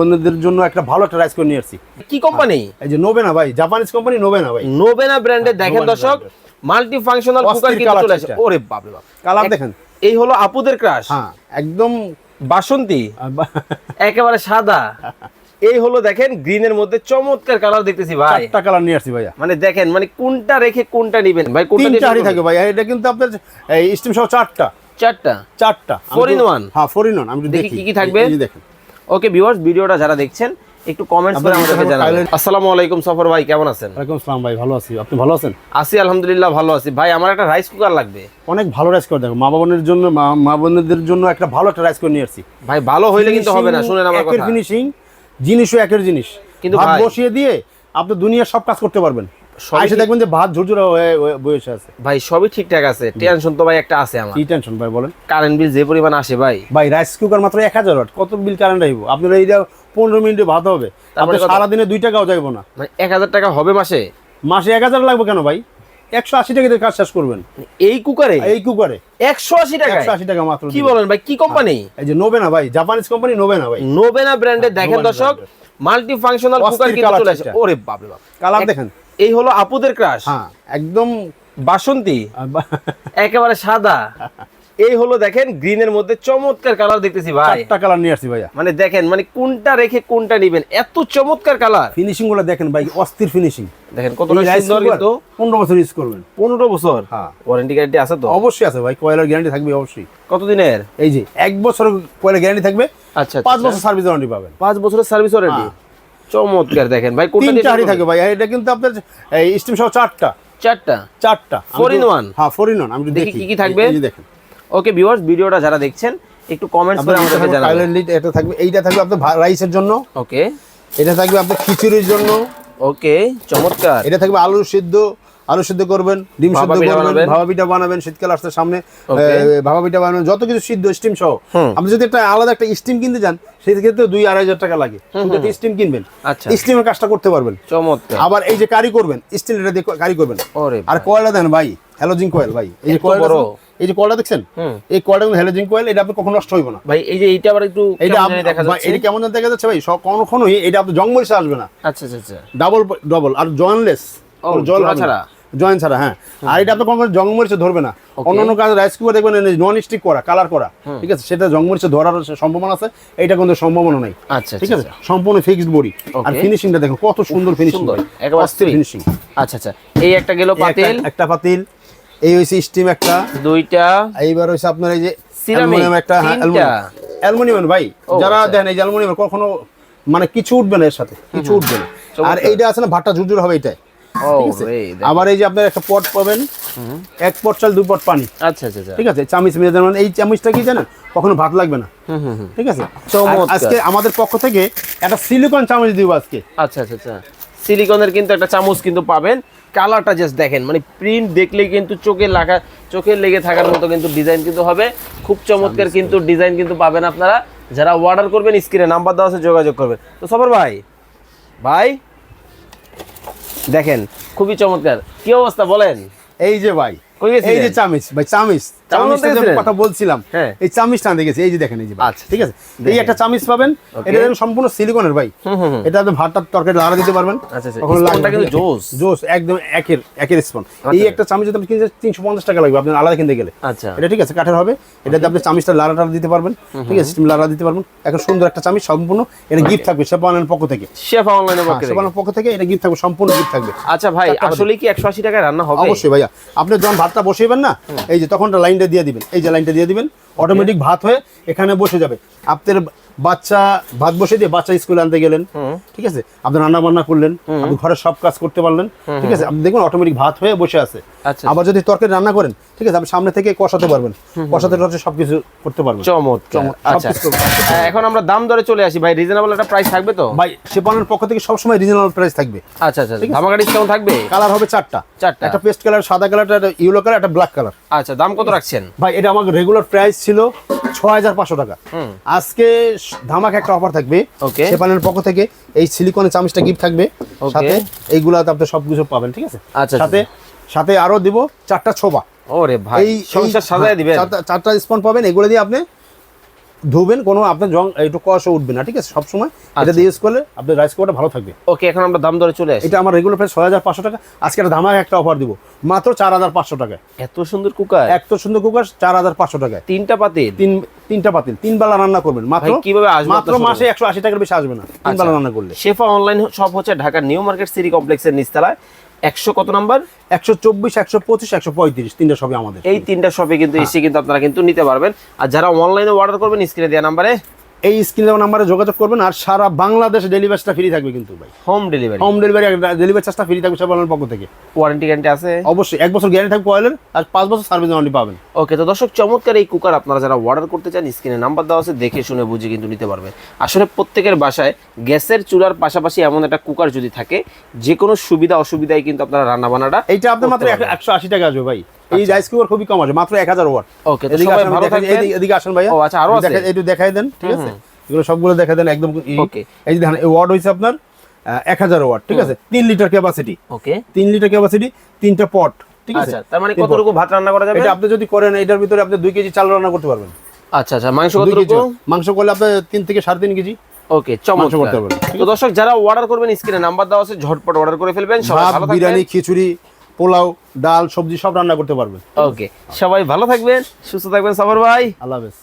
বন্ধুদের জন্য একটা ভালো একটা রাইস করে নিয়ে আসছি। কি কোম্পানি এই যে নোবেনা ভাই জাপানিজ কোম্পানি নোবেনা ভাই। নোবেনা ব্র্যান্ডের দেখেন দর্শক মাল্টি ফাংশনাল কুকার কিন্তু চলে আসে। ওরে বাপ। রে বাপ কালার দেখেন। এই হলো আপুদের ক্রাশ হ্যাঁ একদম বাসন্তী? একেবারে সাদা। এই হলো দেখেন গ্রিনের মধ্যে চমৎকার কালার দেখতেছি ভাই। চারটা কালার নিয়ে আসছি ভাইয়া। মানে দেখেন মানে কোনটা রেখে কোনটা নিবেন ভাই কোনটা তিনটা হাড়ি থাকে? ভাই এটা কিন্তু আপনার এই স্টিম সহ চারটা। চারটা? চারটা। in তো- one? হ্যাঁ ফোর ইন ওয়ান আমি দেখি কি কি থাকবে? দেখেন। ওকে ভিউয়ার্স ভিডিওটা যারা দেখছেন একটু কমেন্টস করে আমাদেরকে জানাবেন। আসসালামু আলাইকুম সফর ভাই কেমন আছেন? ওয়ালাইকুম আসসালাম ভাই ভালো আছি। আপনি ভালো আছেন? আছি আলহামদুলিল্লাহ ভালো আছি। ভাই আমার একটা রাইস কুকার লাগবে। অনেক ভালো রাইস করে দেখো মা বাবানের জন্য মা- বোনদের জন্য একটা ভালো একটা রাইস করে নিয়ে আসছি। ভাই ভালো হইলে কিন্তু হবে না শুনেন আমার কথা। ফিনিশিং জিনিসও একের জিনিস। কিন্তু ভাত বসিয়ে দিয়ে আপনি দুনিয়ার সব কাজ করতে পারবেন। এসে দেখবেন যে ভাত ঝুরঝুরা হয়ে হয়ে বসে আছে। ভাই সবই ঠিকঠাক আছে। টেনশন তো ভাই একটা আছে আমার। কি টেনশন ভাই বলেন? কারেন্ট বিল যে পরিমাণ আসে ভাই। ভাই রাইস কুকার মাত্র এক হাজার ওয়াট। কত বিল কারেন্ট আপনার এইটা পনেরো মিনিটে ভাত হবে। তারপরে? সারাদিনে দুই টাকাও যাইবো না। মানে এক হাজার টাকা হবে মাসে? মাসে এক হাজার লাগবে কেন ভাই? একশো আশি টাকা দিয়ে কাজ শেষ করবেন। এই কুকারে এই কুকারে একশো আশি টাকা একশো আশি টাকা মাত্র কি বলেন ভাই কি কোম্পানি এই যে নোবেনা ভাই জাপানিজ কোম্পানি নোবেনা ভাই। নোবেনা ব্র্যান্ডের দেখেন দর্শক মাল্টি ফাংশনাল কুকার কিন্তু চলে আসে। ওরে বাপ। রে বাপ কালার দেখেন। এই হলো আপুদের ক্রাশ হ্যাঁ একদম বাসন্তী? একেবারে সাদা। এই হলো দেখেন গ্রিনের মধ্যে চমৎকার কালার দেখতেছি ভাই। চারটা কালার নিয়ে আসছি ভাইয়া। মানে দেখেন মানে কোনটা রেখে কোনটা নিবেন? এত চমৎকার কালার ফিনিশিংগুলো দেখেন ভাই অস্থির ফিনিশিং দেখেন কতটা সুন্দর কিন্তু। পনেরো বছর ইউজ করবেন। পনেরো বছর? হ্যাঁ। ওয়ারেন্টি গ্যারান্টি আছে তো? অবশ্যই আছে ভাই কয়লার গ্যারান্টি থাকবে অবশ্যই। কতদিনের? এই যে এক বছর কয়লার গ্যারান্টি থাকবে। আচ্ছা পাঁচ আচ্ছা। বছর সার্ভিস ওয়ারেন্টি পাবেন। পাঁচ বছরের সার্ভিস হ্যাঁ। চমৎকার দেখেন ভাই কোনটা হাড়ি থাকে ভাই এটা কিন্তু আপনার এই স্টিম সহ চারটা। চারটা? চারটা। ফোর ইন ওয়ান হ্যাঁ ফোর ইন ওয়ান আমি দেখি কি কি থাকবে? দেখেন। ওকে ভিউয়ার্স ভিডিওটা যারা দেখছেন একটু কমেন্টস করে আমাদের আমাদেরকে জানাবেন। এটা থাকবে এইটা থাকবে আপনার রাইসের জন্য। ওকে এটা থাকবে আপনার খিচুড়ির জন্য। ওকে চমৎকার। এটা থাকবে আলু সিদ্ধ। আলু সিদ্ধ করবেন ডিম সিদ্ধ করবেন ভাবা পিঠা বানাবেন শীতকাল আসতে সামনে ভাপা পিঠা বানাবেন যত কিছু সিদ্ধ স্টিম সহ। আপনি যদি একটা আলাদা একটা স্টিম কিনতে যান সেই ক্ষেত্রে দুই আড়াই হাজার টাকা লাগে। স্টিম কিনবেন। আচ্ছা। স্টিমের কাজটা করতে পারবেন। চমৎকার। আবার এই যে কারি করবেন স্টিল এটা দিয়ে কারি করবেন। আর কয়লা দেন ভাই কয়েল ভাই। এই যে কয়েল। এই যে কয়লা দেখছেন? এই কয়লা কয়েল এটা আপনার কখনো নষ্ট হইব না। ভাই এই যে এইটা আবার একটু এটা দেখা যাচ্ছে। এটা কেমন দেখা যাচ্ছে ভাই কখনোই এটা আপনার জঙ্গল আসবে না। আচ্ছা আচ্ছা আচ্ছা। ডাবল ডাবল আর জয়েনলেস জল ছাড়া? জয়েন ছাড়া হ্যাঁ। আর এটা আপনার কোনো জঙ্গমরিচে ধরবে না। অন্যান্য কাজ রাইস কুকার দেখবেন নন স্টিক করা কালার করা ঠিক আছে? সেটা জঙ্গমরিচে ধরার সম্ভাবনা আছে এটা কিন্তু সম্ভাবনা নেই। আচ্ছা ঠিক আচ্ছা, আছে সম্পূর্ণ ফিক্সড বডি আর. ফিনিশিংটা দেখুন কত সুন্দর ফিনিশিং একেবারে। ফিনিশিং আচ্ছা আচ্ছা। এই একটা গেল পাতিল। একটা পাতিল। এই হইছে স্টিম একটা। দুইটা। এইবার হইছে আপনার এই যে অ্যালুমিনিয়াম একটা হ্যাঁ। অ্যালুমিনিয়াম। ভাই যারা আচ্ছা। দেন এই অ্যালুমিনিয়াম কখনো মানে কিছু উঠবে না এর সাথে। কিছু উঠবে না। আর এইটা আছে না ভাতটা ঝুরঝুর হবে এটাই। ঠিক। আবার এই যে আপনার একটা পট পাবেন এক পট চাল দুই পট পানি। আচ্ছা আচ্ছা আচ্ছা। ঠিক আছে? চামিচ মেয়ে যেমন এই চামিচটা কি জানেন? কখনো ভাত লাগবে না। ঠিক আছে? আজকে আমাদের পক্ষ থেকে একটা সিলিকন চামচ দিব আজকে। আচ্ছা আচ্ছা আচ্ছা। সিলিকনের কিন্তু একটা চামচ কিন্তু পাবেন। কালারটা জাস্ট দেখেন মানে প্রিন্ট দেখলে কিন্তু চোখে লাগা চোখে লেগে থাকার মতো কিন্তু ডিজাইন কিন্তু হবে। খুব চমৎকার কিন্তু ডিজাইন কিন্তু পাবেন আপনারা। যারা অর্ডার করবেন স্ক্রিনে নাম্বার দেওয়া আছে যোগাযোগ করবেন। তো সবার ভাই ভাই দেখেন খুবই চমৎকার কি অবস্থা বলেন এই যে ভাই? এই যে চামিচ ভাই চামিচ। চামচ চামিচটা যে গেছিলেন? কথা বলছিলাম হ্যাঁ। এই চামিচটা আনতে গেছি। এই যে দেখেন এই যে আচ্ছা, ঠিক আছে? এই একটা চামিচ পাবেন। এটা দেখেন সম্পূর্ণ সিলিকনের ভাই। হুম হুম হুম। এটা আপনি ভাতটা তরকারি লাড়া দিতে পারবেন। আচ্ছা, আচ্ছা। কখনো স্পনটা লাগবে কিন্তু না। জোস। জোস একদম একের একের স্পন। এই একটা চামিচ যদি আপনি কিনতে তিনশো পঞ্চাশ টাকা লাগবে আপনি আলাদা কিনতে গেলে। আচ্ছা। এটা ঠিক আছে কাঠের হবে। এটাতে আপনি চামিচটা লাড়াটা দিতে পারবেন। ঠিক আছে স্টিম লাড়া দিতে পারবেন। এখন সুন্দর একটা চামিচ সম্পূর্ণ। এটা গিফট থাকবে সেপানের পক্ষ থেকে। শেফ অনলাইনের হ্যাঁ, থেকে। পক্ষ থেকে এটা গিফট থাকবে সম্পূর্ণ গিফট থাকবে। আচ্ছা ভাই আসলে কি একশো আশি টাকায় রান্না হবে? অবশ্যই ভাইয়া। আপনি যখন ভাতটা বসিয়েবেন না? এই যে তখন লাইনটা দিয়ে দিবেন। এই যে লাইনটা দিয়ে দিবেন অটোমেটিক ভাত হয়ে এখানে বসে যাবে। আপনার বাচ্চা ভাত বসে দিয়ে বাচ্চা স্কুলে আনতে গেলেন। ঠিক আছে? আপনি রান্না বান্না করলেন আপনি ঘরের সব কাজ করতে পারলেন। ঠিক আছে? আপনি দেখুন অটোমেটিক ভাত হয়ে বসে আছে। আচ্ছা। আবার যদি তরকারি রান্না করেন ঠিক আছে? আপনি সামনে থেকে কষাতে পারবেন। কষাতে টষাতে সবকিছু করতে পারবেন। চমৎ- আচ্ছা। আহ, এখন আমরা দাম দরে চলে আসি। ভাই রিজনেবল একটা প্রাইস থাকবে তো? ভাই সেপানের পক্ষ থেকে সবসময় রিজনেবল প্রাইস থাকবে। আচ্ছা আচ্ছা ধামাকা ডিসকাউন্ট থাকবে? কালার হবে চারটা। চারটা। একটা পেস্ট কালার সাদা কালার একটা ইয়েলো কালার একটা ব্ল্যাক কালার আচ্ছা দাম কত রাখছেন? ভাই এটা আমার রেগুলার প্রাইস ছিল ছ হাজার পাঁচশো টাকা। আজকে ধামাক একটা অফার থাকবে। ওকে। সেপানের পক্ষ থেকে এই সিলিকনের চামচটা গিফট থাকবে। সাথে এইগুলাতে আপনি সবকিছু পাবেন ঠিক আছে? আচ্ছা, সাথে সাথে আরও দিব চারটা ছোবা। ওরে ভাই সংসার সাজায় হ্যাঁ, দিবেন। চারটা স্পন পাবেন এগুলো দিয়ে আপনি ধুবেন কোনো আপনার জং একটু কষা উঠবে না ঠিক আছে? সবসময় এটা আচ্ছা। দিয়ে ইউজ করলে আপনার রাইস কুকারটা ভালো থাকবে। ওকে এখন আমরা দাম দরে চলে আসি। এটা আমার রেগুলার প্রাইস ছয় হাজার পাঁচশো টাকা। আজকে একটা ধামাকা একটা অফার দিব। মাত্র চার হাজার পাঁচশো টাকায়। এত সুন্দর কুকার। এত সুন্দর কুকার চার হাজার পাঁচশো টাকায়। তিনটা পাতিল? তিন তিনটা পাতিল। তিন বেলা রান্না করবেন। মাত্র কীভাবে আসবে মাত্র মাসে একশো আশি টাকার বেশি আসবে না। তিন আচ্ছা। বেলা রান্না করলে। শেফা অনলাইন শপ হচ্ছে ঢাকার নিউ মার্কেট সিটি কমপ্লেক্সের নিচতলায়। একশো কত নাম্বার? একশো চব্বিশ একশো পঁচিশ একশো পঁয়ত্রিশ তিনটা সবই আমাদের। এই তিনটা শপে কিন্তু এসে কিন্তু আপনারা কিন্তু নিতে পারবেন। আর যারা অনলাইনে অর্ডার করবেন স্ক্রিনে দেওয়া নাম্বারে এই স্ক্রিনে নাম্বারে যোগাযোগ করবেন আর সারা বাংলাদেশে ডেলিভারিটা ফ্রি থাকবে কিন্তু ভাই। Home delivery home delivery delivery চার্জটা ফ্রি থাকবে সব পক্ষ থেকে। ওয়ারেন্টি গ্যারান্টি আছে? অবশ্যই এক বছর গ্যারান্টি থাকবে অয়েলের আর পাঁচ বছর সার্ভিস ওয়ারেন্টি পাবেন। ওকে তো দর্শক চমৎকার এই কুকার আপনারা যারা অর্ডার করতে চান স্ক্রিনে নাম্বার দেওয়া আছে দেখে শুনে বুঝে কিন্তু নিতে পারবেন। আসলে প্রত্যেকের বাসায় গ্যাসের চুলার পাশাপাশি এমন একটা কুকার যদি থাকে যে কোনো সুবিধা অসুবিধায় কিন্তু আপনারা রান্না বান্নাটা এইটা আপনার মাত্র একশো আশি টাকা আসবে ভাই। এই রাইস কুকার খুবই কম আসবে মাত্র এক হাজার ওয়াট। ওকে এদিকে আসেন, ভালো থাকবেন। এদিকে- এদিকে আসেন ভাইয়া। ও, আচ্ছা, আরও আছে? একটু দেখাই দেন ঠিক আছে? এগুলো সবগুলো দেন একদম Okay. এই যে দেখেন ওয়াট হয়েছে আপনার এক হাজার ওয়াট ঠিক আছে? তিন লিটার ক্যাপাসিটি ওকে তিন লিটার ক্যাপাসিটি তিনটা পট ঠিক আছে? আচ্ছা তার মানে। কতটুকু ভাত রান্না করা যাবে? এটা আপনি যদি করেন এটার ভিতরে আপনি দুই কেজি চাল রান্না করতে পারবেন। আচ্ছা আচ্ছা মাংস কতটুকু? মাংস করলে আপনি তিন থেকে সাড়ে তিন কেজি। ওকে চমৎকার। করতে পারবেন, তো দর্শক যারা অর্ডার করবেন স্ক্রিনে নাম্বার দেওয়া আছে ঝটপট অর্ডার করে ফেলবেন। সবাই ভালো বিরিয়ানি খিচুড়ি পোলাও ডাল সবজি সব রান্না করতে পারবেন। ওকে সবাই ভালো থাকবেন সুস্থ থাকবেন সবার ভাই। আল্লাহ হাফেজ।